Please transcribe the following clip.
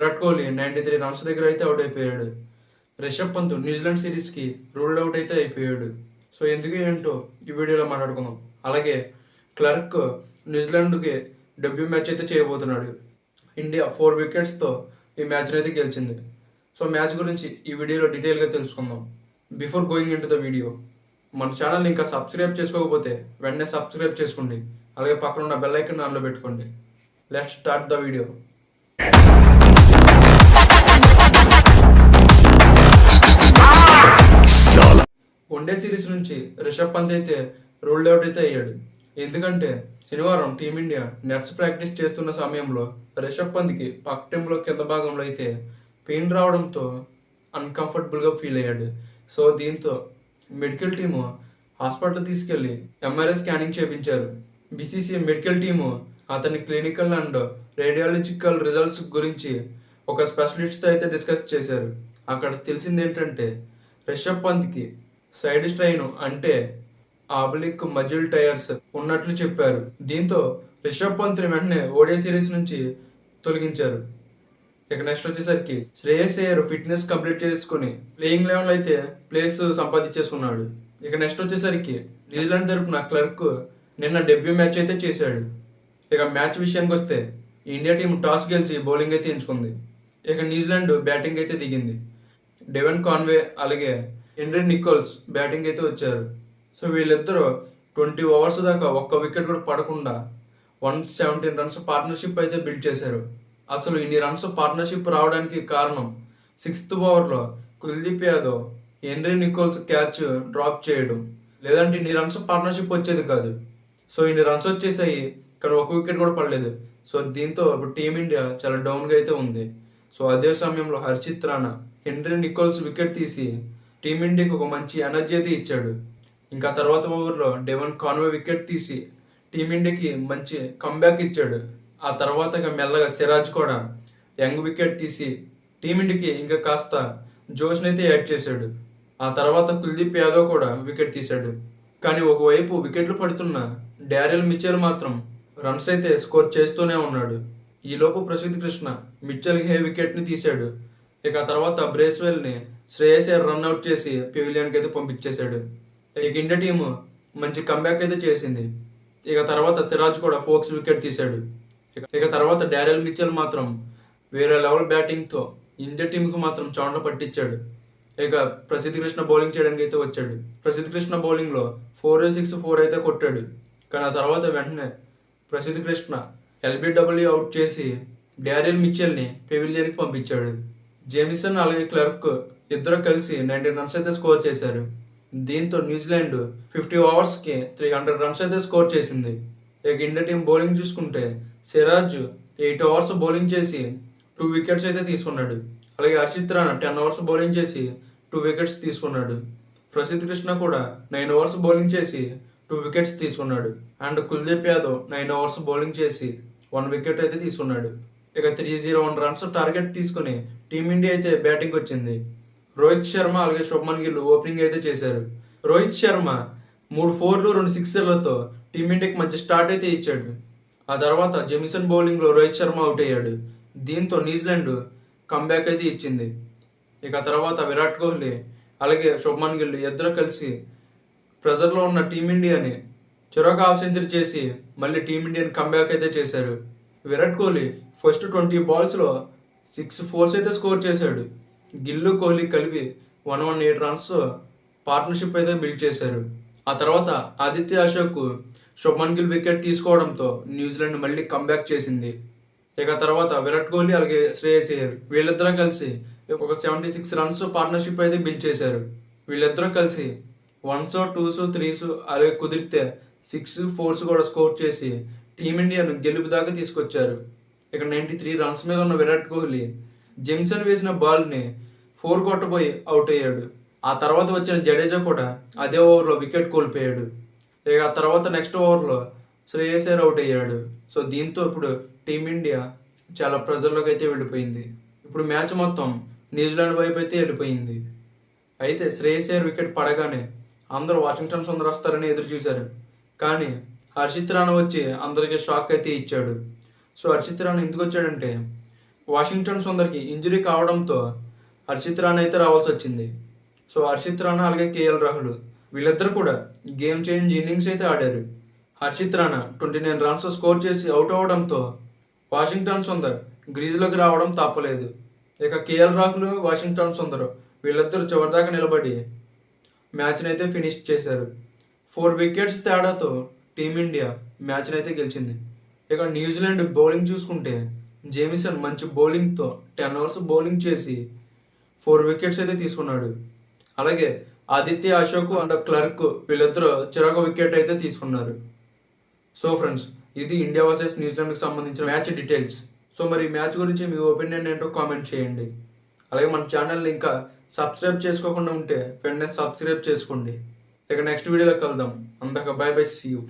Virat Kohli ninety three runs దగ్గర అయితే out అయిపోయాడు. Rishabh Pant New Zealand సిరీస్కి ruled out అయితే అయిపోయాడు. సో ఎందుకు ఏంటో ఈ వీడియోలో మాట్లాడుకుందాం. అలాగే క్లర్క్ న్యూజిలాండ్కి డెబ్యూ మ్యాచ్ అయితే చేయబోతున్నాడు. ఇండియా ఫోర్ వికెట్స్తో ఈ మ్యాచ్ని అయితే గెలిచింది. సో మ్యాచ్ గురించి ఈ వీడియోలో డీటెయిల్గా తెలుసుకుందాం. Before going in to the video మన ఛానల్ ఇంకా సబ్స్క్రైబ్ చేసుకోకపోతే వెంటనే సబ్స్క్రైబ్ చేసుకోండి. అలాగే పక్కన ఉన్న బెల్ ఐకన్ ఆన్లో పెట్టుకోండి. Let start the video one day series నుంచి రిషబ్ పంత్ అయితే రూల్డ్ అవుట్ అయితే అయ్యాడు. ఎందుకంటే శనివారం టీమిండియా నెట్స్ ప్రాక్టీస్ చేస్తున్న సమయంలో రిషబ్ పంత్కి పక్కటెంలో కింద భాగంలో అయితే పెయిన్ రావడంతో అన్కంఫర్టబుల్గా ఫీల్ అయ్యాడు. సో దీంతో మెడికల్ టీము హాస్పిటల్ తీసుకెళ్ళి ఎంఆర్ఐ స్కానింగ్ చేపించారు. బీసీసీ మెడికల్ టీము అతని క్లినికల్ అండ్ రేడియాలజికల్ రిజల్ట్స్ గురించి ఒక స్పెషలిస్ట్తో అయితే డిస్కస్ చేశారు. అక్కడ తెలిసింది ఏంటంటే రిషబ్ పంత్కి సైడ్ స్ట్రైన్ అంటే ఆబ్లిక్ మజిల్ టైర్స్ ఉన్నట్లు చెప్పారు. దీంతో రిషబ్ పంత్ని వెంటనే ఓడే సిరీస్ నుంచి తొలగించారు. ఇక నెక్స్ట్ వచ్చేసరికి శ్రేయస్ అయ్యర్ ఫిట్నెస్ కంప్లీట్ చేసుకుని ప్లేయింగ్ లెవెల్ అయితే ప్లేస్ సంపాదించేసుకున్నాడు. ఇక నెక్స్ట్ వచ్చేసరికి న్యూజిలాండ్ తరపున క్లర్క్ నిన్న డెబ్యూ మ్యాచ్ అయితే చేశాడు. ఇక మ్యాచ్ విషయానికి వస్తే ఇండియా టీం టాస్ గెలిచి బౌలింగ్ అయితే ఎంచుకుంది. ఇక న్యూజిలాండ్ బ్యాటింగ్ అయితే దిగింది. డెవెన్ కాన్వే అలాగే హెన్రీ నికోల్స్ బ్యాటింగ్ అయితే వచ్చారు. సో వీళ్ళిద్దరూ ట్వంటీ ఓవర్స్ దాకా ఒక్క వికెట్ కూడా పడకుండా వన్ సెవెంటీన్ రన్స్ పార్ట్నర్షిప్ అయితే బిల్డ్ చేశారు. అసలు ఇన్ని రన్స్ పార్ట్నర్షిప్ రావడానికి కారణం సిక్స్త్ ఓవర్లో Kuldeep Yadav Henry Nicholls catch drop చేయడం. లేదంటే ఇన్ని రన్స్ పార్ట్నర్షిప్ వచ్చేది కాదు. సో ఇన్ని రన్స్ వచ్చేసాయి కానీ ఒక వికెట్ కూడా పడలేదు. సో దీంతో ఇప్పుడు టీమిండియా చాలా డౌన్గా అయితే ఉంది. సో అదే సమయంలో Harshit Rana Henry Nicholls wicket తీసి టీమిండియాకి ఒక మంచి ఎనర్జీ అయితే ఇచ్చాడు. ఇంకా తర్వాత ఓవర్లో డెవన్ కాన్వే వికెట్ తీసి టీమిండియాకి మంచి కంబ్యాక్ ఇచ్చాడు. ఆ తర్వాత ఇక మెల్లగా సిరాజ్ కూడా యంగ్ వికెట్ తీసి టీమిండియాకి ఇంకా కాస్త జోష్ని అయితే యాడ్ చేశాడు. ఆ తర్వాత కుల్దీప్ యాదవ్ కూడా వికెట్ తీశాడు. కానీ ఒకవైపు వికెట్లు పడుతున్న డారియల్ మిచెల్ మాత్రం రన్స్ అయితే స్కోర్ చేస్తూనే ఉన్నాడు. ఈలోపు ప్రసిద్ధ్ కృష్ణ మిచ్చల్ హే వికెట్ని తీశాడు. ఇక ఆ తర్వాత బ్రేస్వెల్ని శ్రేయస్ అయ్యర్ రన్ అవుట్ చేసి పెవిలియన్కి అయితే పంపించేశాడు. ఇక ఇండియా టీము మంచి కంబ్యాక్ అయితే చేసింది. ఇక తర్వాత సిరాజ్ కూడా ఫోక్స్ వికెట్ తీశాడు. ఇక తర్వాత డారెల్ మిచ్చల్ మాత్రం వేరే లెవెల్ బ్యాటింగ్తో ఇండియా టీంకి మాత్రం చోట్ల పట్టించాడు. ఇక ప్రసిద్ధ కృష్ణ బౌలింగ్ చేయడానికి అయితే వచ్చాడు. ప్రసిద్ధ కృష్ణ బౌలింగ్లో ఫోర్ సిక్స్ ఫోర్ అయితే కొట్టాడు. కానీ ఆ తర్వాత వెంటనే ప్రసిద్ధ కృష్ణ ఎల్బిడబ్ల్యూ అవుట్ చేసి డారియల్ మిచెల్ని పెవిలియన్కి పంపించాడు. జేమిసన్ అలాగే క్లర్క్ ఇద్దరు కలిసి నైన్టీన్ రన్స్ అయితే స్కోర్ చేశారు. దీంతో న్యూజిలాండ్ ఫిఫ్టీ ఓవర్స్కి త్రీ హండ్రెడ్ రన్స్ అయితే స్కోర్ చేసింది. ఇక ఇండియా టీం బౌలింగ్ చూసుకుంటే సిరాజ్ ఎయిట్ అవర్స్ బౌలింగ్ చేసి టూ వికెట్స్ అయితే తీసుకున్నాడు. అలాగే Harshit Rana ten overs bowling చేసి టూ వికెట్స్ తీసుకున్నాడు. ప్రసిద్ధ్ కృష్ణ కూడా నైన్ అవర్స్ బౌలింగ్ చేసి టూ వికెట్స్ తీసుకున్నాడు. And Kuldeep Yadav nine overs bowling చేసి వన్ వికెట్ అయితే తీసుకున్నాడు. ఇక three zero one runs target తీసుకుని టీమిండియా అయితే బ్యాటింగ్ వచ్చింది రోహిత్ శర్మ అలాగే శుభ్మన్ గిల్ ఓపెనింగ్ అయితే చేశారు. రోహిత్ శర్మ మూడు ఫోర్లు రెండు సిక్సర్లతో టీమిండియాకి మంచి స్టార్ట్ అయితే ఇచ్చాడు. ఆ తర్వాత జెమిసన్ బౌలింగ్లో రోహిత్ శర్మ అవుట్ అయ్యాడు. దీంతో న్యూజిలాండ్ కంబ్యాక్ అయితే ఇచ్చింది. ఇక తర్వాత విరాట్ కోహ్లీ అలాగే శుభ్మన్ గిల్ ఇద్దరు కలిసి ప్రెజర్లో ఉన్న టీమిండియాని చిరొక హాఫ్ సెంచరీ చేసి మళ్ళీ టీమిండియన్ కంబ్యాక్ అయితే చేశారు విరాట్ కోహ్లీ ఫస్ట్ ట్వంటీ బాల్స్లో సిక్స్ ఫోర్స్ అయితే స్కోర్ చేశాడు. గిల్లు కోహ్లీ కలిపి one one eight runs partnership అయితే బిల్డ్ చేశారు. ఆ తర్వాత ఆదిత్య అశోక్ శుభ్మన్ గిల్ వికెట్ తీసుకోవడంతో న్యూజిలాండ్ మళ్ళీ కంబ్యాక్ చేసింది. ఇక తర్వాత విరాట్ కోహ్లీ అలాగే శ్రేయస్ అయ్యర్. వీళ్ళిద్దరూ కలిసి ఒక సెవెంటీ సిక్స్ రన్స్ పార్ట్నర్షిప్ అయితే బిల్డ్ చేశారు. వీళ్ళిద్దరూ కలిసి వన్స్ టూస్ త్రీస్ అలాగే కుదిరితే సిక్స్ ఫోర్స్ కూడా స్కోర్ చేసి టీమిండియాను గెలుపు దాకా తీసుకొచ్చారు. ఇక నైంటీ త్రీ రన్స్ మీద ఉన్న విరాట్ కోహ్లీ జెమ్సన్ వేసిన బాల్ని ఫోర్ కొట్టబోయి అవుట్ అయ్యాడు. ఆ తర్వాత వచ్చిన జడేజా కూడా అదే ఓవర్లో వికెట్ కోల్పోయాడు. ఇక ఆ తర్వాత నెక్స్ట్ ఓవర్లో శ్రేయస్ అయ్యర్ అవుట్ అయ్యాడు. సో దీంతో ఇప్పుడు టీమిండియా చాలా ప్రెజర్లోకి అయితే వెళ్ళిపోయింది. ఇప్పుడు మ్యాచ్ మొత్తం న్యూజిలాండ్ వైపు అయితే వెళ్ళిపోయింది. అయితే శ్రేయస్ అయ్యర్ వికెట్ పడగానే అందరూ వాషింగ్టన్ సుందర్ వస్తారని ఎదురు చూశారు. కానీ హర్షిత్ రాణా వచ్చి అందరికీ షాక్ అయితే ఇచ్చాడు. సో హర్షిత్ రాణా ఎందుకు వచ్చాడంటే వాషింగ్టన్ సుందర్కి ఇంజురీ కావడంతో హర్షిత్ రాణా అయితే రావాల్సి వచ్చింది. సో హర్షిత్ రాణా అలాగే కేఎల్ రాహుల్ వీళ్ళిద్దరు కూడా గేమ్ చేంజ్ ఇన్నింగ్స్ అయితే ఆడారు. Harshit Rana twenty nine runs score చేసి అవుట్ అవడంతో వాషింగ్టన్ సుందర్ గ్రీజ్లోకి రావడం తప్పలేదు. ఇక కేఎల్ రాహుల్ వాషింగ్టన్ సుందర్ వీళ్ళిద్దరు చివరిదాకా నిలబడి మ్యాచ్ని అయితే ఫినిష్ చేశారు. ఫోర్ వికెట్స్ తేడాతో టీమిండియా మ్యాచ్ని అయితే గెలిచింది. ఇక న్యూజిలాండ్ బౌలింగ్ చూసుకుంటే జేమిసన్ మంచి బౌలింగ్తో టెన్ అవర్స్ బౌలింగ్ చేసి ఫోర్ వికెట్స్ అయితే తీసుకున్నాడు. అలాగే ఆదిత్య అశోక్ అండ్ క్లర్క్ వీళ్ళిద్దరూ చిరొక వికెట్ అయితే తీసుకున్నారు. సో ఫ్రెండ్స్ ఇది ఇండియా వర్సెస్ న్యూజిలాండ్కి సంబంధించిన మ్యాచ్ డీటెయిల్స్. సో మరి మ్యాచ్ గురించి మీ ఒపీనియన్ ఏంటో కామెంట్ చేయండి. అలాగే మన ఛానల్ని ఇంకా సబ్స్క్రైబ్ చేసుకోకుండా ఉంటే వెంటనే సబ్స్క్రైబ్ చేసుకోండి. ఇక నెక్స్ట్ వీడియోలో కలుద్దాం. అందాక బాయ్ బై సీ యూ